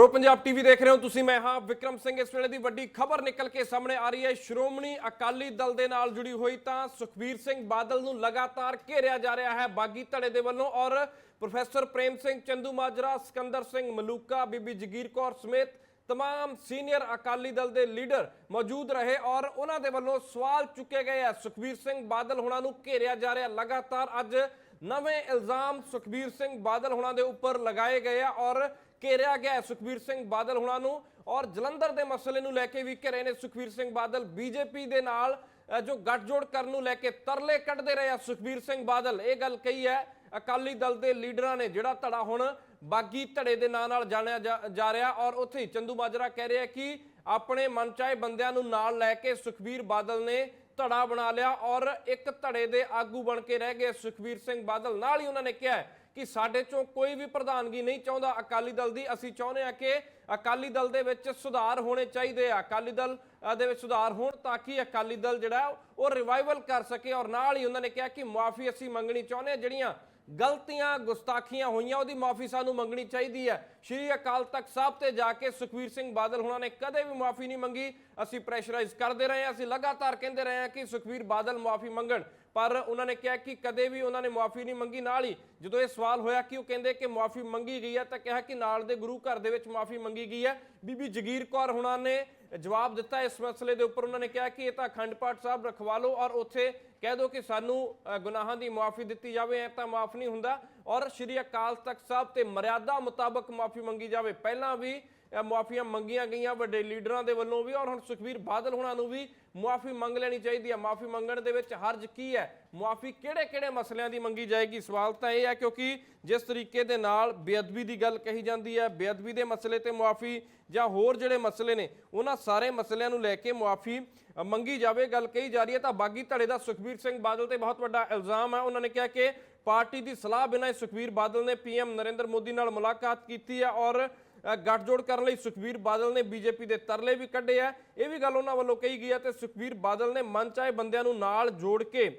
Pro Punjab TV ਦੇਖ ਰਹੇ ਹੋ ਤੁਸੀਂ ਮੈਂ ਹਾਂ ਵਿਕਰਮ ਸਿੰਘ ਇਸ ਵੇਲੇ ਦੀ ਵੱਡੀ ਖਬਰ ਨਿਕਲ ਕੇ ਸਾਹਮਣੇ ਆ ਰਹੀ ਹੈ ਸ਼੍ਰੋਮਣੀ ਅਕਾਲੀ ਦਲ ਦੇ ਨਾਲ ਜੁੜੀ ਹੋਈ ਤਾਂ ਸੁਖਬੀਰ ਸਿੰਘ ਬਾਦਲ ਨੂੰ ਲਗਾਤਾਰ ਘੇਰਿਆ ਜਾ ਰਿਹਾ ਹੈ ਬਾਗੀ ਧੜੇ ਦੇ ਵੱਲੋਂ ਔਰ ਪ੍ਰੋਫੈਸਰ ਪ੍ਰੇਮ ਸਿੰਘ ਚੰਦੂ ਮਾਜਰਾ ਸਿਕੰਦਰ ਸਿੰਘ ਮਲੂਕਾ ਬੀਬੀ ਜਗੀਰ ਕੌਰ ਸਮੇਤ तमाम ਸੀਨੀਅਰ ਅਕਾਲੀ ਦਲ ਦੇ ਲੀਡਰ ਮੌਜੂਦ ਰਹੇ ਔਰ ਉਹਨਾਂ ਦੇ ਵੱਲੋਂ ਸਵਾਲ ਚੁੱਕੇ ਗਏ ਆ ਸੁਖਬੀਰ ਸਿੰਘ ਬਾਦਲ ਹੁਣਾਂ ਨੂੰ ਘੇਰਿਆ ਜਾ ਰਿਹਾ ਲਗਾਤਾਰ ਅੱਜ ਨਵੇਂ ਇਲਜ਼ਾਮ ਸੁਖਬੀਰ ਸਿੰਘ ਬਾਦਲ ਹੁਣਾਂ ਦੇ ਉੱਪਰ ਲਗਾਏ ਗਏ ਆ ਔਰ ਘੇਰਿਆ ਗਿਆ ਸੁਖਬੀਰ ਸਿੰਘ ਬਾਦਲ ਹੁਣਾਂ ਨੂੰ ਔਰ ਜਲੰਧਰ ਦੇ ਮਸਲੇ ਨੂੰ ਲੈ ਕੇ ਵੀ ਘੇਰੇ ਨੇ ਸੁਖਬੀਰ ਸਿੰਘ ਬਾਦਲ। ਬੀਜੇਪੀ ਦੇ ਨਾਲ ਜੋ ਗੱਠਜੋੜ ਕਰਨ ਨੂੰ ਲੈ ਕੇ ਤਰਲੇ ਕੱਢਦੇ ਰਹੇ ਆ ਸੁਖਬੀਰ ਸਿੰਘ ਬਾਦਲ। ਇਹ ਗੱਲ ਕਹੀ ਹੈ, ਅਕਾਲੀ ਦਲ ਦੇ ਲੀਡਰਾਂ ਨੇ ਜਿਹੜਾ ਧੜਾ ਹੁਣ ਬਾਗੀ ਧੜੇ ਦੇ ਨਾਂ ਨਾਲ ਜਾਣਿਆ ਜਾ- ਰਿਹਾ ਔਰ ਉੱਥੇ ਹੀ ਚੰਦੂ ਮਾਜਰਾ ਕਹਿ ਰਿਹਾ ਕਿ ਆਪਣੇ ਮਨਚਾਹੇ ਬੰਦਿਆਂ ਨੂੰ ਨਾਲ ਲੈ ਕੇ ਸੁਖਬੀਰ ਬਾਦਲ ਨੇ ਧੜਾ ਬਣਾ ਲਿਆ ਔਰ ਇੱਕ ਧੜੇ ਦੇ ਆਗੂ ਬਣ ਕੇ ਰਹਿ ਗਏ ਸੁਖਬੀਰ ਸਿੰਘ ਬਾਦਲ। ਨਾਲ ਹੀ ਉਹਨਾਂ ਨੇ ਕਿਹਾ ਕਿ ਸਾਡੇ ਚੋਂ ਕੋਈ ਵੀ ਪ੍ਰਧਾਨਗੀ ਨਹੀਂ ਚਾਹੁੰਦਾ ਅਕਾਲੀ ਦਲ ਦੀ। ਅਸੀਂ ਚਾਹੁੰਦੇ ਆ ਕਿ ਅਕਾਲੀ ਦਲ ਦੇ ਵਿੱਚ ਸੁਧਾਰ ਹੋਣੇ ਚਾਹੀਦੇ ਆ। ਅਕਾਲੀ ਦਲ ਦੇ ਵਿੱਚ ਸੁਧਾਰ ਹੋਣ ਤਾਂ ਕਿ ਅਕਾਲੀ ਦਲ ਜਿਹੜਾ ਉਹ ਰਿਵਾਈਵਲ ਕਰ ਸਕੇ ਔਰ ਨਾਲ ਹੀ ਉਹਨਾਂ ਨੇ ਕਿਹਾ ਕਿ ਮਾਫੀ ਅਸੀਂ ਮੰਗਣੀ ਚਾਹੁੰਦੇ ਆ ਜਿਹੜੀਆਂ ਗਲਤੀਆਂ, ਗੁਸਤਾਖੀਆਂ ਹੋਈਆਂ, ਉਹਦੀ ਮਾਫੀ ਸਾਨੂੰ ਮੰਗਣੀ ਚਾਹੀਦੀ ਹੈ। ਸ਼੍ਰੀ ਅਕਾਲ ਤਖਤ ਸਾਹਿਬ ਤੇ ਜਾ ਕੇ ਸੁਖਵੀਰ ਸਿੰਘ ਬਾਦਲ ਹੁਣਾਂ ਨੇ ਕਦੇ ਵੀ ਮਾਫੀ ਨਹੀਂ ਮੰਗੀ। ਅਸੀਂ ਪ੍ਰੈਸ਼ਰਾਈਜ਼ ਕਰਦੇ ਰਹੇ ਹਾਂ। ਅਸੀਂ ਲਗਾਤਾਰ ਕਹਿੰਦੇ ਰਹੇ ਹਾਂ ਕਿ ਸੁਖਵੀਰ ਬਾਦਲ ਮਾਫੀ ਮੰਗਣ। ਪਰ ਉਹਨਾਂ ਨੇ ਕਿਹਾ ਕਿ ਕਦੇ ਵੀ ਉਹਨਾਂ ਨੇ ਮਾਫੀ ਨਹੀਂ ਮੰਗੀ। ਨਾਲ ਹੀ ਜਦੋਂ ਇਹ ਸਵਾਲ ਹੋਇਆ ਕਿ ਉਹ ਕਹਿੰਦੇ ਕਿ ਮਾਫੀ ਮੰਗੀ ਗਈ ਹੈ ਤਾਂ ਕਿਹਾ ਕਿ ਨਾਲ ਦੇ ਗੁਰੂ ਘਰ ਦੇ ਵਿੱਚ ਮਾਫੀ ਮੰਗੀ ਗਈ ਹੈ। ਬੀਬੀ ਜਗੀਰ ਕੌਰ ਹੁਣਾਂ ਨੇ ਜਵਾਬ ਦਿੱਤਾ ਇਸ ਮਸਲੇ ਦੇ ਉੱਪਰ। ਉਹਨਾਂ ਨੇ ਕਿਹਾ ਕਿ ਇਹ ਤਾਂ ਅਖੰਡ ਪਾਠ ਸਾਹਿਬ ਰਖਵਾ ਲਓ ਔਰ ਉੱਥੇ ਕਹਿ ਦਿਓ ਕਿ ਸਾਨੂੰ ਗੁਨਾਹਾਂ ਦੀ ਮਾਫੀ ਦਿੱਤੀ ਜਾਵੇ ਐ ਤਾਂ ਮਾਫ ਨਹੀਂ ਹੁੰਦਾ। ਔਰ ਸ਼੍ਰੀ ਅਕਾਲ ਤਖਤ ਸਾਹਿਬ ਤੇ ਮਰਿਆਦਾ ਮੁਤਾਬਕ ਮਾਫੀ ਮੰਗੀ ਜਾਵੇ। ਪਹਿਲਾਂ ਵੀ ਮੁਆਫੀਆਂ ਮੰਗੀਆਂ ਗਈਆਂ ਵੱਡੇ ਲੀਡਰਾਂ ਦੇ ਵੱਲੋਂ ਵੀ ਔਰ ਹੁਣ ਸੁਖਬੀਰ ਬਾਦਲ ਹੁਣਾਂ ਨੂੰ ਵੀ ਮੁਆਫ਼ੀ ਮੰਗ ਲੈਣੀ ਚਾਹੀਦੀ ਹੈ। ਮਾਫੀ ਮੰਗਣ ਦੇ ਵਿੱਚ ਹਰਜ ਕੀ ਹੈ? ਮੁਆਫ਼ੀ ਕਿਹੜੇ-ਕਿਹੜੇ ਮਸਲਿਆਂ ਦੀ ਮੰਗੀ ਜਾਏਗੀ? ਸਵਾਲ ਤਾਂ ਇਹ ਹੈ ਕਿਉਂਕਿ ਜਿਸ ਤਰੀਕੇ ਦੇ ਨਾਲ ਬੇਅਦਬੀ ਦੀ ਗੱਲ ਕਹੀ ਜਾਂਦੀ ਹੈ, ਬੇਅਦਬੀ ਦੇ ਮਸਲੇ ਤੇ ਮੁਆਫ਼ੀ ਜਾਂ ਹੋਰ ਜਿਹੜੇ ਮਸਲੇ ਨੇ, ਉਹਨਾਂ ਸਾਰੇ ਮਸਲਿਆਂ ਨੂੰ ਲੈ ਕੇ ਮੁਆਫੀ ਮੰਗੀ ਜਾਵੇ, ਗੱਲ ਕਹੀ ਜਾ ਰਹੀ ਹੈ। ਤਾਂ ਬਾਗੀ ਧੜੇ ਦਾ ਸੁਖਬੀਰ ਸਿੰਘ ਬਾਦਲ ਤੇ ਬਹੁਤ ਵੱਡਾ ਇਲਜ਼ਾਮ ਹੈ। ਉਹਨਾਂ ਨੇ ਕਿਹਾ ਕਿ ਪਾਰਟੀ ਦੀ ਸਲਾਹ ਬਿਨਾਂ ਸੁਖਬੀਰ ਬਾਦਲ ਨੇ ਪੀਐਮ ਨਰਿੰਦਰ ਮੋਦੀ ਨਾਲ ਮੁਲਾਕਾਤ ਕੀਤੀ ਹੈ ਔਰ ਗੱਠਜੋੜ ਕਰਨ ਲਈ ਸੁਖਬੀਰ ਬਾਦਲ ਨੇ ਬੀਜੇਪੀ ਦੇ ਤਰਲੇ ਵੀ ਕੱਢੇ ਆ। ਇਹ ਵੀ ਗੱਲ ਉਹਨਾਂ ਵੱਲੋਂ ਕਹੀ ਗਈ ਹੈ ਤੇ ਸੁਖਬੀਰ ਬਾਦਲ ਨੇ ਮਨ ਚਾਹੇ ਬੰਦਿਆਂ ਨੂੰ ਨਾਲ ਜੋੜ ਕੇ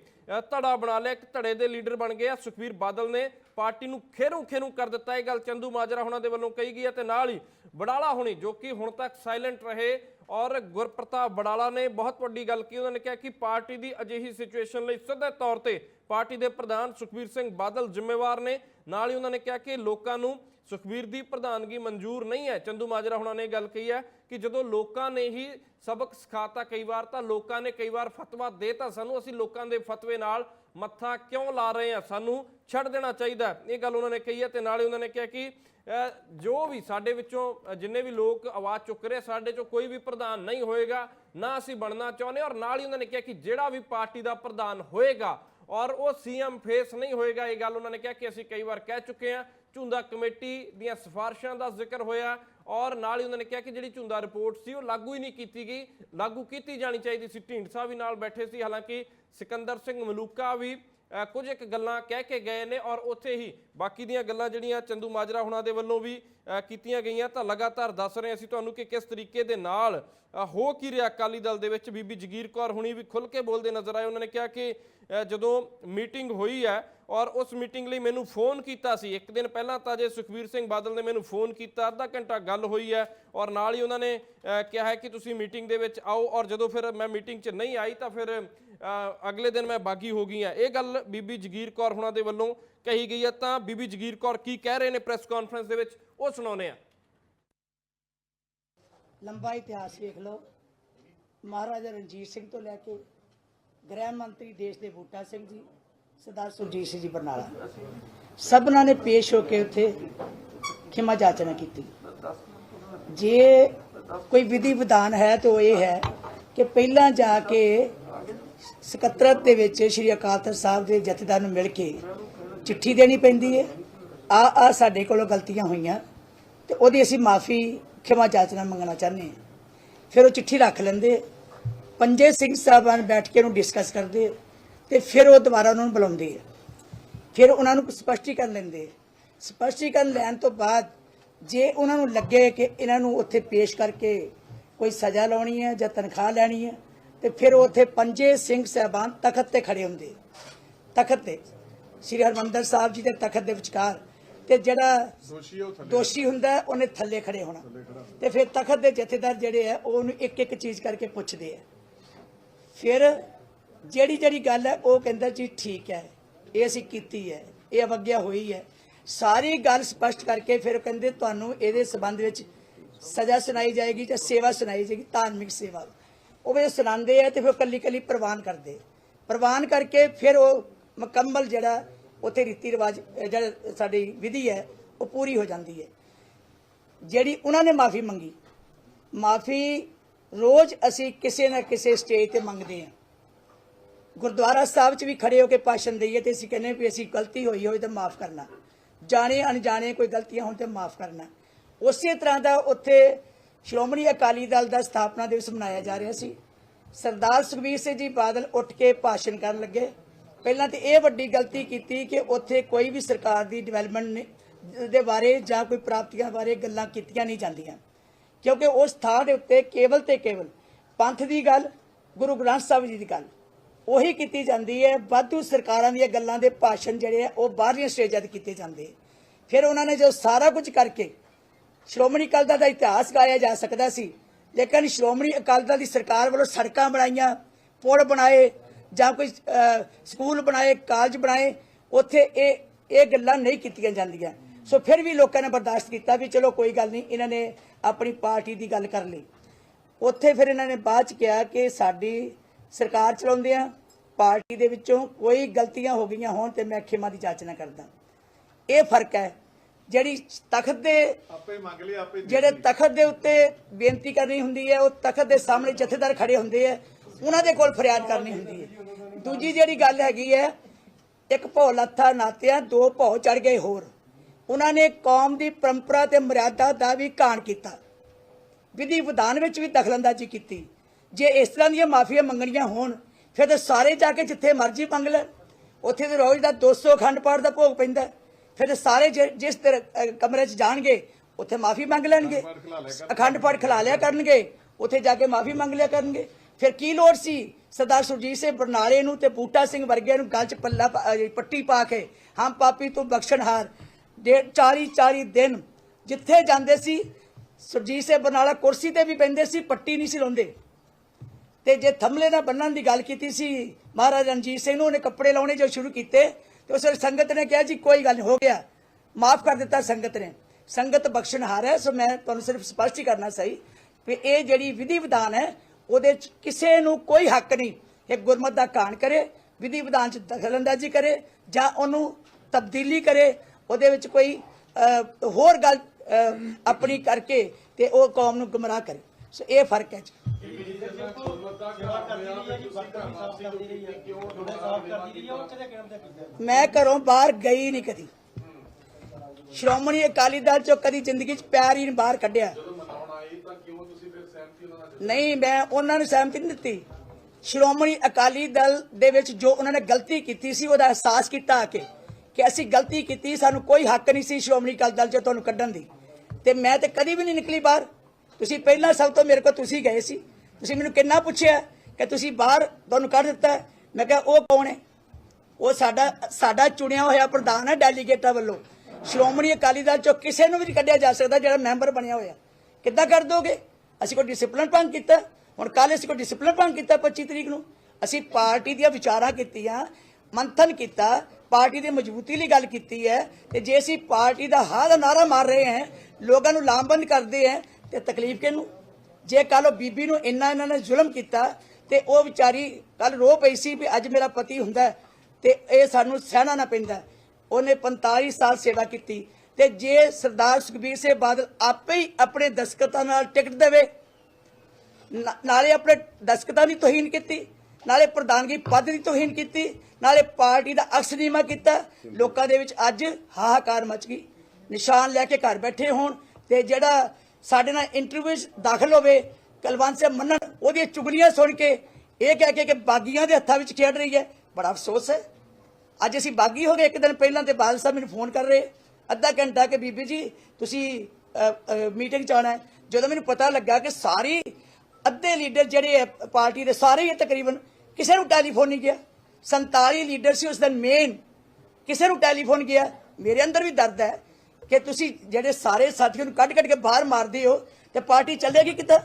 ਧੜਾ ਬਣਾ ਲਿਆ, ਇੱਕ ਧੜੇ ਦੇ ਲੀਡਰ ਬਣ ਗਏ ਆ। ਸੁਖਬੀਰ ਬਾਦਲ ਨੇ ਪਾਰਟੀ ਨੂੰ ਖੇਰੂ ਖੇਰੂ ਕਰ ਦਿੱਤਾ ਇਹ ਗੱਲ। ਚੰਦੂ ਮਾਜਰਾ ਹੁਣਾਂ ਦੇ ਵੱਲੋਂ ਕਹੀ ਗਈ ਹੈ ਤੇ ਨਾਲ ਹੀ ਬੜਾਲਾ ਹੁਣੀ, ਜੋ ਕਿ ਹੁਣ ਤੱਕ ਸਾਇਲੈਂਟ ਰਹੇ ਔਰ ਗੁਰਪ੍ਰਤਾਪ ਬੜਾਲਾ ਨੇ ਬਹੁਤ ਵੱਡੀ ਗੱਲ ਕੀ, ਉਹਨਾਂ ਨੇ ਕਿਹਾ ਕਿ ਪਾਰਟੀ ਦੀ ਅਜਿਹੀ ਸਿਚੁਏਸ਼ਨ ਲਈ ਸਿੱਧੇ ਤੌਰ ਤੇ ਪਾਰਟੀ ਦੇ ਪ੍ਰਧਾਨ ਸੁਖਬੀਰ ਸਿੰਘ ਬਾਦਲ ਜ਼ਿੰਮੇਵਾਰ ਨੇ। ਨਾਲ ਹੀ ਉਹਨਾਂ ਨੇ ਕਿਹਾ ਕਿ ਲੋਕਾਂ ਨੂੰ ਸੁਖਬੀਰ ਦੀ ਪ੍ਰਧਾਨਗੀ ਮਨਜ਼ੂਰ ਨਹੀਂ ਹੈ। ਚੰਦੂ ਮਾਜਰਾ ਹੁਣਾਂ ਨੇ ਇਹ ਗੱਲ ਕਹੀ ਹੈ ਕਿ ਜਦੋਂ ਲੋਕਾਂ ਨੇ ਹੀ ਸਬਕ ਸਿਖਾਤਾ ਕਈ ਵਾਰ ਤਾਂ ਲੋਕਾਂ ਨੇ ਕਈ ਵਾਰ ਫਤਵਾ ਦੇਤਾ। ਸਾਨੂੰ ਅਸੀਂ ਲੋਕਾਂ ਦੇ ਫਤਵੇ ਨਾਲ ਮੱਥਾ ਕਿਉਂ ਲਾ ਰਹੇ ਹਾਂ? ਸਾਨੂੰ ਛੱਡ ਦੇਣਾ ਚਾਹੀਦਾ ਇਹ ਗੱਲ ਉਹਨਾਂ ਨੇ ਕਹੀ ਹੈ ਤੇ ਨਾਲੇ ਉਹਨਾਂ ਨੇ ਕਿਹਾ ਕਿ ਜੋ ਵੀ ਸਾਡੇ ਵਿੱਚੋਂ ਜਿੰਨੇ ਵੀ ਲੋਕ ਆਵਾਜ਼ ਚੁੱਕ ਰਹੇ, ਸਾਡੇ ਚੋਂ ਕੋਈ ਵੀ ਪ੍ਰਧਾਨ ਨਹੀਂ ਹੋਏਗਾ, ਨਾ ਅਸੀਂ ਬਣਨਾ ਚਾਹੁੰਦੇ। ਔਰ ਨਾਲ ਹੀ ਉਹਨਾਂ ਨੇ ਕਿਹਾ ਕਿ ਜਿਹੜਾ ਵੀ ਪਾਰਟੀ ਦਾ ਪ੍ਰਧਾਨ ਹੋਏਗਾ ਔਰ ਉਹ ਸੀਐਮ ਫੇਸ ਨਹੀਂ ਹੋਏਗਾ, ਇਹ ਗੱਲ ਉਹਨਾਂ ਨੇ ਕਿਹਾ ਕਿ ਅਸੀਂ ਕਈ ਵਾਰ ਕਹਿ ਚੁੱਕੇ ਹਾਂ, ਝੁੰਦਾ ਕਮੇਟੀ ਦੀਆਂ ਸਿਫਾਰਿਸ਼ਾਂ ਦਾ ਜ਼ਿਕਰ ਹੋਇਆ ਔਰ ਨਾਲ ਹੀ ਉਹਨਾਂ ਨੇ ਕਿਹਾ ਕਿ ਜਿਹੜੀ ਝੁੰਦਾ ਰਿਪੋਰਟ ਸੀ ਉਹ ਲਾਗੂ ਹੀ ਨਹੀਂ ਕੀਤੀ ਗਈ, ਲਾਗੂ ਕੀਤੀ ਜਾਣੀ ਚਾਹੀਦੀ ਸੀ। ਢੀਂਡਸਾ ਵੀ ਨਾਲ ਬੈਠੇ ਸੀ, ਹਾਲਾਂਕਿ ਸਿਕੰਦਰ ਸਿੰਘ ਮਲੂਕਾ ਵੀ ਕੁਝ ਇੱਕ ਗੱਲਾਂ ਕਹਿ ਕੇ ਗਏ ਨੇ ਔਰ ਉੱਥੇ ਹੀ ਬਾਕੀ ਦੀਆਂ ਗੱਲਾਂ ਜਿਹੜੀਆਂ ਚੰਦੂ ਮਾਜਰਾ ਹੁਣਾਂ ਦੇ ਵੱਲੋਂ ਵੀ ਕੀਤੀਆਂ ਗਈਆਂ ਤਾਂ ਲਗਾਤਾਰ ਦੱਸ ਰਹੇ ਅਸੀਂ ਤੁਹਾਨੂੰ ਕਿ ਕਿਸ ਤਰੀਕੇ ਦੇ ਨਾਲ ਹੋ ਕੀ ਰਿਹਾ ਅਕਾਲੀ ਦਲ ਦੇ ਵਿੱਚ? ਬੀਬੀ ਜਗੀਰ ਕੌਰ ਹੁਣੀ ਵੀ ਖੁੱਲ ਕੇ ਬੋਲਦੇ ਨਜ਼ਰ ਆਏ। ਉਹਨਾਂ ਨੇ ਕਿਹਾ ਕਿ ਜਦੋਂ ਮੀਟਿੰਗ ਹੋਈ ਹੈ ਔਰ ਉਸ ਮੀਟਿੰਗ ਲਈ ਮੈਨੂੰ ਫੋਨ ਕੀਤਾ ਸੀ, ਇੱਕ ਦਿਨ ਪਹਿਲਾਂ ਤਾਂ ਜੇ ਸੁਖਬੀਰ ਸਿੰਘ ਬਾਦਲ ਨੇ ਮੈਨੂੰ ਫੋਨ ਕੀਤਾ, ਅੱਧਾ ਘੰਟਾ ਗੱਲ ਹੋਈ ਹੈ ਔਰ ਨਾਲ ਹੀ ਉਹਨਾਂ ਨੇ ਕਿਹਾ ਹੈ ਕਿ ਤੁਸੀਂ ਮੀਟਿੰਗ ਦੇ ਵਿੱਚ ਆਓ ਔਰ ਜਦੋਂ ਫਿਰ ਮੈਂ ਮੀਟਿੰਗ 'ਚ ਨਹੀਂ ਆਈ ਤਾਂ ਫਿਰ ਅਗਲੇ ਦਿਨ ਮੈਂ ਬਾਗੀ ਹੋ ਗਈ ਆ ਇਹ ਗੱਲ ਬੀਬੀ ਜਗੀਰ ਕੌਰ ਹੁਣਾਂ ਦੇ ਵੱਲੋਂ ਕਹੀ ਗਈ ਹੈ, ਤਾਂ ਬੀਬੀ ਜਗੀਰ ਕੌਰ ਕੀ ਕਹਿ ਰਹੇ ਨੇ ਪ੍ਰੈਸ ਕਾਨਫਰੰਸ ਦੇ ਵਿੱਚ? ਉਹ ਸੁਣਾਉਂਦੇ ਆ ਲੰਬਾ ਇਤਿਹਾਸ ਵੇਖ ਲਓ। ਮਹਾਰਾਜਾ ਰਣਜੀਤ ਸਿੰਘ ਤੋਂ ਲੈ ਕੇ ਗ੍ਰਹਿ ਮੰਤਰੀ ਦੇਸ਼ ਦੇ ਬੂਟਾ ਸਿੰਘ ਜੀ, ਸਰਦਾਰ ਸੁਰਜੀਤ ਸਿੰਘ ਜੀ ਬਰਨਾਲਾ। ਸਭਨਾਂ ਨੇ ਪੇਸ਼ ਹੋ ਕੇ ਉੱਥੇ ਖਿਮਾ ਜਾਚਨਾ ਕੀਤੀ। ਜੇ ਕੋਈ ਵਿਧੀ ਵਿਧਾਨ ਹੈ ਤਾਂ ਉਹ ਇਹ ਹੈ ਕਿ ਪਹਿਲਾਂ ਜਾ ਕੇ ਸਕੱਤਰਤ ਦੇ ਵਿੱਚ ਸ਼੍ਰੀ ਅਕਾਲ ਤਖਤ ਸਾਹਿਬ ਦੇ ਜਥੇਦਾਰ ਨੂੰ ਮਿਲ ਕੇ ਚਿੱਠੀ ਦੇਣੀ ਪੈਂਦੀ ਹੈ ਆ ਆ ਸਾਡੇ ਕੋਲੋਂ ਗਲਤੀਆਂ ਹੋਈਆਂ। ਤੇ ਉਹਦੀ ਅਸੀਂ ਮਾਫੀ ਖਿਮਾ ਜਾਚਨਾ ਮੰਗਣਾ ਚਾਹੁੰਦੇ ਹਾਂ। ਫਿਰ ਉਹ ਚਿੱਠੀ ਰੱਖ ਲੈਂਦੇ। ਪੰਜੇ ਸਿੰਘ ਸਾਹਿਬਾਨ ਬੈਠ ਕੇ ਉਹਨੂੰ ਡਿਸਕਸ ਕਰਦੇ। ਤੇ ਫਿਰ ਉਹ ਦੁਬਾਰਾ ਉਹਨਾਂ ਨੂੰ ਬੁਲਾਉਂਦੇ। ਫਿਰ ਉਹਨਾਂ ਨੂੰ ਸਪਸ਼ਟੀਕਰਨ ਲੈਂਦੇ ਸਪਸ਼ਟੀਕਰਨ ਲੈਣ ਤੋਂ ਬਾਅਦ ਜੇ ਉਹਨਾਂ ਨੂੰ ਲੱਗੇ ਕਿ ਇਹਨਾਂ ਨੂੰ ਉੱਥੇ ਪੇਸ਼ ਕਰਕੇ ਕੋਈ ਸਜ਼ਾ ਲਾਉਣੀ ਹੈ ਜਾਂ ਤਨਖਾਹ ਲੈਣੀ ਹੈ, ਤੇ ਫਿਰ ਉਹ ਉੱਥੇ ਪੰਜੇ ਸਿੰਘ ਸਾਹਿਬਾਨ ਤਖਤ ਤੇ ਖੜੇ ਹੁੰਦੇ। ਤਖਤ ਤੇ ਸ੍ਰੀ ਹਰਮੰਦਰ ਸਾਹਿਬ ਜੀ ਦੇ ਤਖਤ ਦੇ ਵਿਚਕਾਰ। ਤੇ ਜਿਹੜਾ ਦੋਸ਼ੀ ਉਹ ਥੱਲੇ। ਦੋਸ਼ੀ ਹੁੰਦਾ ਉਹਨੇ ਥੱਲੇ ਖੜੇ ਹੋਣਾ। ਤੇ ਫਿਰ ਤਖਤ ਦੇ ਜਥੇਦਾਰ ਜਿਹੜੇ ਆ ਉਹ ਉਹਨੂੰ ਇੱਕ ਇੱਕ ਚੀਜ਼ ਕਰਕੇ ਪੁੱਛਦੇ ਆ। ਫਿਰ ਜਿਹੜੀ ਜਿਹੜੀ ਗੱਲ ਹੈ ਉਹ ਕਹਿੰਦਾ ਜੀ ਠੀਕ ਹੈ ਇਹ ਅਸੀਂ ਕੀਤੀ ਹੈ ਇਹ ਅਵਗਿਆ ਹੋਈ ਹੈ। ਸਾਰੀ ਗੱਲ ਸਪਸ਼ਟ ਕਰਕੇ ਫਿਰ ਕਹਿੰਦੇ ਤੁਹਾਨੂੰ ਇਹਦੇ ਸਬੰਧ ਵਿੱਚ ਸਜ਼ਾ ਸੁਣਾਈ ਜਾਏਗੀ ਜਾਂ ਸੇਵਾ ਸੁਣਾਈ ਜਾਏਗੀ ਧਾਰਮਿਕ ਸੇਵਾ। ਉਹ ਵੀ ਸੁਣਾਉਂਦੇ ਆ ਤੇ ਫਿਰ ਕੱਲੀ ਕੱਲੀ ਪ੍ਰਵਾਨ ਕਰਦੇ ਪ੍ਰਵਾਨ ਕਰਕੇ ਫਿਰ ਉਹ ਮੁਕੰਮਲ ਜਿਹੜਾ ਉੱਥੇ ਰੀਤੀ ਰਿਵਾਜ ਜਿਹੜਾ ਸਾਡੀ ਵਿਧੀ ਹੈ, ਉਹ ਪੂਰੀ ਹੋ ਜਾਂਦੀ ਹੈ। ਜਿਹੜੀ ਉਹਨਾਂ ਨੇ ਮਾਫੀ ਮੰਗੀ, ਮਾਫੀ ਰੋਜ਼ ਅਸੀਂ ਕਿਸੇ ਨਾ ਕਿਸੇ ਸਟੇਜ ਤੇ ਮੰਗਦੇ ਹਾਂ। ਗੁਰਦੁਆਰਾ ਸਾਹਿਬ 'ਚ ਵੀ ਖੜੇ ਹੋ ਕੇ ਭਾਸ਼ਣ ਦਈਏ ਤੇ ਅਸੀਂ ਕਹਿੰਦੇ ਵੀ ਅਸੀਂ ਗਲਤੀ ਹੋਈ ਹੋਵੇ ਤਾਂ ਮਾਫ ਕਰਨਾ। ਜਾਣੇ ਅਣਜਾਣੇ ਕੋਈ ਗਲਤੀਆਂ ਹੋਣ ਤੇ ਮਾਫ ਕਰਨਾ। ਉਸੇ ਤਰ੍ਹਾਂ ਦਾ ਉੱਥੇ ਸ਼੍ਰੋਮਣੀ ਅਕਾਲੀ ਦਲ ਦਾ ਸਥਾਪਨਾ ਦਿਵਸ ਮਨਾਇਆ ਜਾ ਰਿਹਾ ਸੀ। ਸਰਦਾਰ ਸੁਖਬੀਰ ਸਿੰਘ ਜੀ ਬਾਦਲ ਉੱਠ ਕੇ ਭਾਸ਼ਣ ਕਰਨ ਲੱਗੇ। ਪਹਿਲਾਂ ਤੇ ਇਹ ਵੱਡੀ ਗਲਤੀ ਕੀਤੀ ਕਿ ਉੱਥੇ ਕੋਈ ਵੀ ਸਰਕਾਰ ਦੀ ਡਿਵੈਲਪਮੈਂਟ ਦੇ ਬਾਰੇ ਜਾਂ ਕੋਈ ਪ੍ਰਾਪਤੀਆਂ ਬਾਰੇ ਗੱਲਾਂ ਕੀਤੀਆਂ ਨਹੀਂ ਜਾਂਦੀਆਂ। ਕਿਉਂਕਿ ਉਸ ਥਾਂ ਦੇ ਉੱਤੇ ਕੇਵਲ ਤੇ ਕੇਵਲ ਪੰਥ ਦੀ ਗੱਲ, ਗੁਰੂ ਗ੍ਰੰਥ ਸਾਹਿਬ ਜੀ ਦੀ ਗੱਲ, ਉਹੀ ਕੀਤੀ ਜਾਂਦੀ ਹੈ। ਵਾਧੂ ਸਰਕਾਰਾਂ ਦੀਆਂ ਗੱਲਾਂ ਦੇ ਭਾਸ਼ਣ ਜਿਹੜੇ ਆ, ਉਹ ਬਾਹਰਲੀਆਂ ਸਟੇਜਾਂ ਤੇ ਕੀਤੇ ਜਾਂਦੇ। ਫਿਰ ਉਹਨਾਂ ਨੇ ਜੋ ਸਾਰਾ ਕੁਝ ਕਰਕੇ ਸ਼੍ਰੋਮਣੀ ਅਕਾਲੀ ਦਲ ਦਾ ਇਤਿਹਾਸ ਗਾਇਆ ਜਾ ਸਕਦਾ ਸੀ, ਲੇਕਿਨ ਸ਼੍ਰੋਮਣੀ ਅਕਾਲੀ ਦਲ ਦੀ ਸਰਕਾਰ ਵੱਲੋਂ ਸੜਕਾਂ ਬਣਾਈਆਂ, ਪੁਲ ਬਣਾਏ ਜਾਂ ਕੋਈ ਸਕੂਲ ਬਣਾਏ ਕਾਲਜ ਬਣਾਏ ਉੱਥੇ ਇਹ ਇਹ ਗੱਲਾਂ ਨਹੀਂ ਕੀਤੀਆਂ ਜਾਂਦੀਆਂ। ਸੋ ਫਿਰ ਵੀ ਲੋਕਾਂ ਨੇ ਬਰਦਾਸ਼ਤ ਕੀਤਾ ਵੀ ਚਲੋ ਕੋਈ ਗੱਲ ਨਹੀਂ ਇਹਨਾਂ ਨੇ ਆਪਣੀ ਪਾਰਟੀ ਦੀ ਗੱਲ ਕਰ ਲਈ। ਉੱਥੇ ਫਿਰ ਇਹਨਾਂ ਨੇ ਬਾਅਦ ਚ ਕਿਹਾ ਕਿ ਸਾਡੀ ਸਰਕਾਰ ਚਲਾਉਂਦੇ ਆ ਪਾਰਟੀ ਦੇ ਵਿੱਚੋਂ ਕੋਈ ਗਲਤੀਆਂ ਹੋ ਗਈਆਂ ਹੋਣ ਤੇ ਮੈਂ ਖਿਮਾ ਦੀ ਜਾਚਨਾ ਕਰਦਾ। ਇਹ ਫ਼ਰਕ ਹੈ ਜਿਹੜੀ ਤਖਤ ਦੇ ਆਪੇ ਮੰਗ ਲਈ ਆਪੇ ਜਿਹੜੇ ਤਖਤ ਦੇ ਉੱਤੇ ਬੇਨਤੀ ਕਰਨੀ ਹੁੰਦੀ ਹੈ ਉਹ ਤਖਤ ਦੇ ਸਾਹਮਣੇ ਜਥੇਦਾਰ ਖੜੇ ਹੁੰਦੇ ਆ ਉਹਨਾਂ ਦੇ ਕੋਲ ਫਰਿਆਦ ਕਰਨੀ ਹੁੰਦੀ ਹੈ। ਦੂਜੀ ਜਿਹੜੀ ਗੱਲ ਹੈਗੀ ਹੈ ਇੱਕ ਭੌ ਲੱਥਾ ਨਾਤਿਆ ਦੋ ਭੌ ਚੜ ਗਏ ਹੋਰ। ਉਹਨਾਂ ਨੇ ਕੌਮ ਦੀ ਪਰੰਪਰਾ ਤੇ ਮਰਿਆਦਾ ਦਾ ਵੀ ਘਾਣ ਕੀਤਾ। ਵਿਧੀ ਵਿਧਾਨ ਵਿੱਚ ਵੀ ਦਖਲਅੰਦਾਜ਼ੀ ਕੀਤੀ। ਜੇ ਇਸ ਤਰ੍ਹਾਂ ਦੀਆਂ ਮਾਫੀਆਂ ਮੰਗਣੀਆਂ ਹੋਣ ਫਿਰ ਤਾਂ ਸਾਰੇ ਜਾ ਕੇ ਜਿੱਥੇ ਮਰਜ਼ੀ ਮੰਗ ਲੈਣ ਉੱਥੇ ਤੇ ਰੋਜ਼ ਦਾ 200 ਖੰਡ ਪਾਠ ਦਾ ਭੋਗ ਪੈਂਦਾ। ਫਿਰ ਸਾਰੇ ਜਿਸ ਕਮਰੇ 'ਚ ਜਾਣਗੇ ਉੱਥੇ ਮਾਫੀ ਮੰਗ ਲੈਣਗੇ। ਅਖੰਡ ਪਾਠ ਖਿਲਾ ਲਿਆ ਕਰਨਗੇ। ਉੱਥੇ ਜਾ ਕੇ ਮਾਫੀ ਮੰਗ ਲਿਆ ਕਰਨਗੇ। ਫਿਰ ਕੀ ਲੋੜ ਸੀ? ਸਰਦਾਰ ਸੁਰਜੀਤ ਸਿੰਘ ਬਰਨਾਲੇ ਨੂੰ ਤੇ ਬੂਟਾ ਸਿੰਘ ਵਰਗੇ ਨੂੰ ਗੱਲ 'ਚ ਪੱਲਾ ਪਾ- ਪੱਟੀ ਪਾ ਕੇ ਹਮ ਪਾਪੀ ਤੂੰ ਬਖਸ਼ਣਹਾਰ ਦੇ 40 40 ਦਿਨ ਜਿੱਥੇ ਜਾਂਦੇ ਸੀ, ਸੁਰਜੀਤ ਸਿੰਘ ਬਰਨਾਲਾ ਕੁਰਸੀ ਤੇ ਵੀ ਬੈੰਦੇ ਸੀ, ਪੱਟੀ ਨਹੀਂ ਸੀ ਲਾਉਂਦੇ। ਤੇ ਜੇ ਥੰਮਲੇ ਨਾਲ ਬੰਨਣ ਦੀ ਗੱਲ ਕੀਤੀ ਸੀ, ਮਹਾਰਾਜ ਰਣਜੀਤ ਸਿੰਘ ਨੂੰ ਉਹਨੇ ਕੱਪੜੇ ਲਾਉਣੇ ਜੋ ਸ਼ੁਰੂ ਕੀਤੇ, ਤੇ ਉਸ ਵੇਲੇ ਸੰਗਤ ਨੇ ਕਿਹਾ, ਜੀ, ਕੋਈ ਗੱਲ ਨਹੀਂ ਹੋ ਗਿਆ। ਮਾਫ ਕਰ ਦਿੱਤਾ ਸੰਗਤ ਨੇ। ਸੰਗਤ ਬਖਸ਼ਣਹਾਰ ਹੈ, ਸੋ ਮੈਂ ਤੁਹਾਨੂੰ ਸਿਰਫ ਸਪਸ਼ਟ ਹੀ ਕਰਨਾ ਸਹੀ ਵੀ ਇਹ ਜਿਹੜੀ ਵਿਧੀ ਵਿਧਾਨ ਹੈ ਉਹਦੇ ਚ ਕਿਸੇ ਨੂੰ ਕੋਈ ਹੱਕ ਨਹੀਂ। ਇਹ ਗੁਰਮਤ ਦਾ ਕਾਣ ਕਰੇ, ਵਿਧੀ ਵਿਧਾਨ ਚ ਦਖਲਅੰਦਾਜ਼ੀ ਕਰੇ, ਜਾਂ ਉਹਨੂੰ ਤਬਦੀਲੀ ਕਰੇ, ਉਹਦੇ ਵਿੱਚ ਕੋਈ ਹੋਰ ਗੱਲ ਆਪਣੀ ਕਰਕੇ ਤੇ ਉਹ ਕੌਮ ਨੂੰ ਗੁੰਮਰਾਹ ਕਰੇ। ਸੋ ਇਹ ਫ਼ਰਕ ਹੈ ਜੀ। ਮੈਂ ਘਰੋਂ ਬਾਹਰ ਗਈ ਨਹੀਂ ਕਦੀ। ਸ਼੍ਰੋਮਣੀ ਅਕਾਲੀ ਦਲ ਚੋਂ ਕਦੀ ਜ਼ਿੰਦਗੀ 'ਚ ਪਿਆਰ ਹੀ ਨਹੀਂ ਬਾਹਰ ਕੱਢਿਆ। ਨਹੀਂ, ਮੈਂ ਉਹਨਾਂ ਨੂੰ ਸਹਿਮਤੀ ਨਹੀਂ ਦਿੱਤੀ। ਸ਼੍ਰੋਮਣੀ ਅਕਾਲੀ ਦਲ ਦੇ ਵਿੱਚ ਜੋ ਉਹਨਾਂ ਨੇ ਗਲਤੀ ਕੀਤੀ ਸੀ, ਉਹਦਾ ਅਹਿਸਾਸ ਕੀਤਾ ਆ ਕੇ ਕਿ ਅਸੀਂ ਗਲਤੀ ਕੀਤੀ, ਸਾਨੂੰ ਕੋਈ ਹੱਕ ਨਹੀਂ ਸੀ ਸ਼੍ਰੋਮਣੀ ਅਕਾਲੀ ਦਲ 'ਚੋਂ ਤੁਹਾਨੂੰ ਕੱਢਣ ਦੀ। ਤੇ ਮੈਂ ਤੇ ਕਦੀ ਵੀ ਨਹੀਂ ਨਿਕਲੀ ਬਾਹਰ। ਤੁਸੀਂ ਪਹਿਲਾਂ ਸਭ ਤੋਂ ਮੇਰੇ ਕੋਲ ਤੁਸੀਂ ਗਏ ਸੀ। ਤੁਸੀਂ ਮੈਨੂੰ ਕਿੰਨਾ ਪੁੱਛਿਆ ਕਿ ਤੁਸੀਂ ਬਾਹਰ ਤੁਹਾਨੂੰ ਕੱਢ ਦਿੱਤਾ ਮੈਂ ਕਿਹਾ, ਉਹ ਕੌਣ ਹੈ? ਉਹ ਸਾਡਾ ਸਾਡਾ ਚੁਣਿਆ ਹੋਇਆ ਪ੍ਰਧਾਨ ਹੈ ਡੈਲੀਗੇਟਾਂ ਵੱਲੋਂ। ਸ਼੍ਰੋਮਣੀ ਅਕਾਲੀ ਦਲ ਚੋਂ ਕਿਸੇ ਨੂੰ ਵੀ ਨਹੀਂ ਕੱਢਿਆ ਜਾ ਸਕਦਾ ਜਿਹੜਾ ਮੈਂਬਰ ਬਣਿਆ ਹੋਇਆ। ਕਿੱਦਾਂ ਕਰ ਦੋਗੇ? ਅਸੀਂ ਕੋਈ ਡਿਸਪਲਿਨ ਭੰਗ ਕੀਤਾ, ਹੁਣ ਕੱਲ ਅਸੀਂ ਕੋਈ ਡਿਸਪਲਿਨ ਭੰਗ ਕੀਤਾ 25 ਤਰੀਕ ਨੂੰ। ਅਸੀਂ ਪਾਰਟੀ ਦੀਆਂ ਵਿਚਾਰਾਂ ਕੀਤੀਆਂ, ਮੰਥਨ ਕੀਤਾ, ਪਾਰਟੀ ਦੀ ਮਜ਼ਬੂਤੀ ਲਈ ਗੱਲ ਕੀਤੀ ਹੈ, ਤੇ ਜੇ ਅਸੀਂ ਪਾਰਟੀ ਦਾ ਹਾਂ ਦਾ ਨਾਰਾ ਮਾਰ ਰਹੇ ਹਾਂ, ਲੋਕਾਂ ਨੂੰ ਲਾਮਬੰਦ ਕਰਦੇ ਹੈ, ਤੇ ਤਕਲੀਫ ਕਿਹਨੂੰ? ਜੇ ਕੱਲ ਉਹ ਬੀਬੀ ਨੂੰ ਇੰਨਾ ਇਹਨਾਂ ਨੇ ਜ਼ੁਲਮ ਕੀਤਾ, ਤੇ ਉਹ ਵਿਚਾਰੀ ਕੱਲ ਰੋ ਪਈ ਸੀ ਵੀ ਅੱਜ ਮੇਰਾ ਪਤੀ ਹੁੰਦਾ ਤੇ ਇਹ ਸਾਨੂੰ ਸਹਿਣਾ ਨਾ ਪੈਂਦਾ। ਉਹਨੇ 45 ਸਾਲ ਸੇਵਾ ਕੀਤੀ। ਤੇ ਜੇ ਸਰਦਾਰ ਸੁਖਬੀਰ ਸਿੰਘ ਬਾਦਲ ਆਪੇ ਹੀ ਆਪਣੇ ਦਸਕਤਾਂ ਨਾਲ ਟਿਕਟ ਦੇਵੇ, ਨਾ- ਨਾਲੇ ਆਪਣੇ ਦਸਕਤਾਂ ਦੀ ਤੋਹੀਨ ਕੀਤੀ, ਨਾਲੇ ਪ੍ਰਧਾਨਗੀ ਪਦ ਦੀ ਤੋਹੀਨ ਕੀਤੀ, ਨਾਲੇ ਪਾਰਟੀ ਦਾ ਅਕਸ ਨੀਮਾ ਕੀਤਾ, ਲੋਕਾਂ ਦੇ ਵਿੱਚ ਅੱਜ ਹਾਹਾਕਾਰ ਮਚ ਗਈ। ਨਿਸ਼ਾਨ ਲੈ ਕੇ ਘਰ ਬੈਠੇ ਹੋਣ ਤੇ ਜਿਹੜਾ ਸਾਡੇ ਨਾਲ ਇੰਟਰਵਿਊ 'ਚ ਦਾਖਲ ਹੋਵੇ, ਕਲਵੰਤ ਸਿੰਘ ਮੰਨਣ, ਉਹਦੀਆਂ ਚੁਗਲੀਆਂ ਸੁਣ ਕੇ ਇਹ ਕਹਿ ਕੇ ਕਿ ਬਾਗੀਆਂ ਦੇ ਹੱਥਾਂ ਵਿੱਚ ਖੇਡ ਰਹੀ ਹੈ। ਬੜਾ ਅਫਸੋਸ ਹੈ। ਅੱਜ ਅਸੀਂ ਬਾਗੀ ਹੋ ਗਏ ਇੱਕ ਦਿਨ ਪਹਿਲਾਂ ਤੇ ਬਾਦਲ ਸਾਹਿਬ ਮੈਨੂੰ ਫੋਨ ਕਰ ਰਹੇ। ਅੱਧਾ ਘੰਟਾ ਕਿ ਬੀਬੀ ਜੀ, ਤੁਸੀਂ ਮੀਟਿੰਗ ਚ ਆਉਣਾ ਜਦੋਂ ਮੈਨੂੰ ਪਤਾ ਲੱਗਾ ਕਿ ਸਾਰੀ ਅੱਧੇ ਲੀਡਰ ਜਿਹੜੇ ਪਾਰਟੀ ਦੇ ਸਾਰੇ ਹੀ ਤਕਰੀਬਨ, ਕਿਸੇ ਨੂੰ ਟੈਲੀਫੋਨ ਨਹੀਂ ਗਿਆ। 47 ਲੀਡਰ ਸੀ ਉਸ ਦਿਨ ਮੇਨ ਕਿਸੇ ਨੂੰ ਟੈਲੀਫੋਨ ਗਿਆ। ਮੇਰੇ ਅੰਦਰ ਵੀ ਦਰਦ ਹੈ ਕਿ ਤੁਸੀਂ ਜਿਹੜੇ ਸਾਰੇ ਸਾਥੀਆਂ ਨੂੰ ਕੱਢ ਕੱਢ ਕੇ ਬਾਹਰ ਮਾਰਦੇ ਹੋ, ਤੇ ਪਾਰਟੀ ਚੱਲੇਗੀ ਕਿੱਦਾਂ?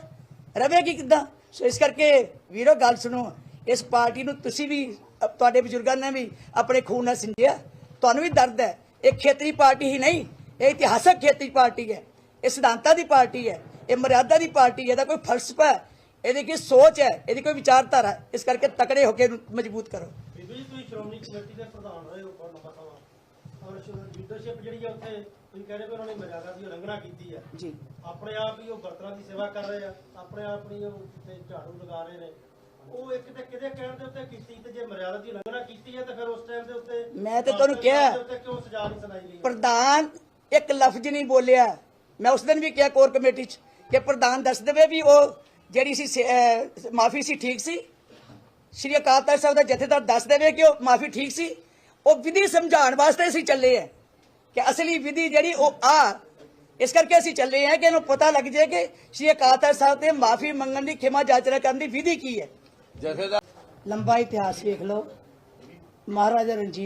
ਰਵੇਗੀ ਕਿੱਦਾਂ? ਸੋ ਇਸ ਕਰਕੇ ਵੀਰੋ, ਗੱਲ ਸੁਣੋ। ਇਸ ਪਾਰਟੀ ਨੂੰ ਤੁਸੀਂ ਵੀ ਤੁਹਾਡੇ ਬਜ਼ੁਰਗਾਂ ਨੇ ਵੀ ਆਪਣੇ ਖੂਨ ਨਾਲ ਸਿੰਜਿਆ। ਤੁਹਾਨੂੰ ਵੀ ਦਰਦ ਹੈ। ਇਹ ਖੇਤਰੀ ਪਾਰਟੀ ਹੀ ਨਹੀਂ ਇਹ ਇਤਿਹਾਸਕ ਖੇਤਰੀ ਪਾਰਟੀ ਹੈ ਇਹ ਸਿਧਾਂਤਾਂ ਦੀ ਪਾਰਟੀ ਹੈ ਇਹ ਮਰਿਆਦਾ ਦੀ ਪਾਰਟੀ ਹੈ ਇਹਦਾ ਕੋਈ ਫਲਸਫਾ ਹੈ ਇਹਦੀ ਕੋਈ ਸੋਚ ਹੈ ਇਹਦੀ ਕੋਈ ਵਿਚਾਰਧਾਰਾ ਹੈ। ਇਸ ਕਰਕੇ ਤਕੜੇ ਹੋ ਕੇ ਮਜ਼ਬੂਤ ਕਰੋ। ਬੀਬੀ ਜੀ ਤੁਸੀਂ ਸ਼੍ਰੋਮਣੀ ਕਮੇਟੀ ਦੇ ਪ੍ਰਧਾਨ ਰਹੇ ਹੋ ਬਹੁਤ ਲੰਬਾ ਸਮਾਂ ਔਰ ਲੀਡਰਸ਼ਿਪ ਜਿਹੜੀ ਆ ਉੱਥੇ ਤੁਸੀਂ ਕਹਿੰਦੇ ਵੀ ਉਹਨਾਂ ਨੇ ਮਰਿਆਦਾ ਦੀ ਉਲੰਘਣਾ ਕੀਤੀ ਹੈ ਜੀ। ਆਪਣੇ ਆਪ ਹੀ ਉਹ ਬਰਤਨਾਂ ਦੀ ਸੇਵਾ ਕਰ ਰਹੇ ਆ ਆਪਣੇ ਆਪ ਹੀ ਉਹ ਤੇ ਝਾੜੂ ਲਗਾ ਰਹੇ ਨੇ। ਉਹ ਇੱਕ ਤੇ ਕਿਹਦੇ ਕਹਿਣ ਦੇ ਉੱਤੇ ਕੀਤੀ ਤੇ ਜੇ ਮਰਿਆਦਾ ਦੀ ਉਲੰਘਣਾ ਕੀਤੀ ਹੈ ਤਾਂ ਫਿਰ ਉਸ ਟਾਈਮ ਦੇ ਉੱਤੇ ਮੈਂ ਤੇ ਤੁਹਾਨੂੰ ਕਿਹਾ- ਦੇ ਉੱਤੇ ਕਿਉਂ ਸਜ਼ਾ ਨਹੀਂ ਸੁਣਾਈ ਗਈ? ਪ੍ਰਧਾਨ ਇੱਕ ਲਫ਼ਜ਼ ਨਹੀਂ ਬੋਲਿਆ। ਮੈਂ ਉਸ ਦਿਨ ਵੀ ਕਿਹਾ ਕੋਰ ਕਮੇਟੀ 'ਚ ਕਿ ਪ੍ਰਧਾਨ ਦੱਸ ਦੇਵੇ ਵੀ ਉਹ ਜਿਹੜੀ ਸੀ ਮਾਫੀ ਸੀ ਠੀਕ ਸੀ। ਸ਼੍ਰੀ ਅਕਾਲ ਤਖਤ ਸਾਹਿਬ ਦਾ ਜਥੇਦਾਰ ਦੱਸ ਦੇਵੇ ਕਿ ਉਹ ਮਾਫੀ ਠੀਕ ਸੀ। ਉਹ ਵਿਧੀ ਸਮਝਾਉਣ ਵਾਸਤੇ ਅਸੀਂ ਚੱਲੇ ਆ ਕਿ ਅਸਲੀ ਵਿਧੀ ਜਿਹੜੀ ਉਹ ਆ ਇਸ ਕਰਕੇ ਅਸੀਂ ਚੱਲੇ ਆ ਕਿ ਇਹਨੂੰ ਪਤਾ ਲੱਗ ਜਾਏ ਕਿ ਸ਼੍ਰੀ ਅਕਾਲ ਤਖਤ ਸਾਹਿਬ ਤੇ ਮਾਫੀ ਮੰਗਣ ਦੀ ਖਿਮਾ ਜਾਚਨਾ ਕਰਨ ਦੀ ਵਿਧੀ ਕੀ ਹੈ। ਜਥੇਦਾਰ ਲੰਬਾ ਇਤਿਹਾਸ ਵੇਖ ਲਓ। ਮਹਾਰਾਜਾ ਰਣਜੀਤ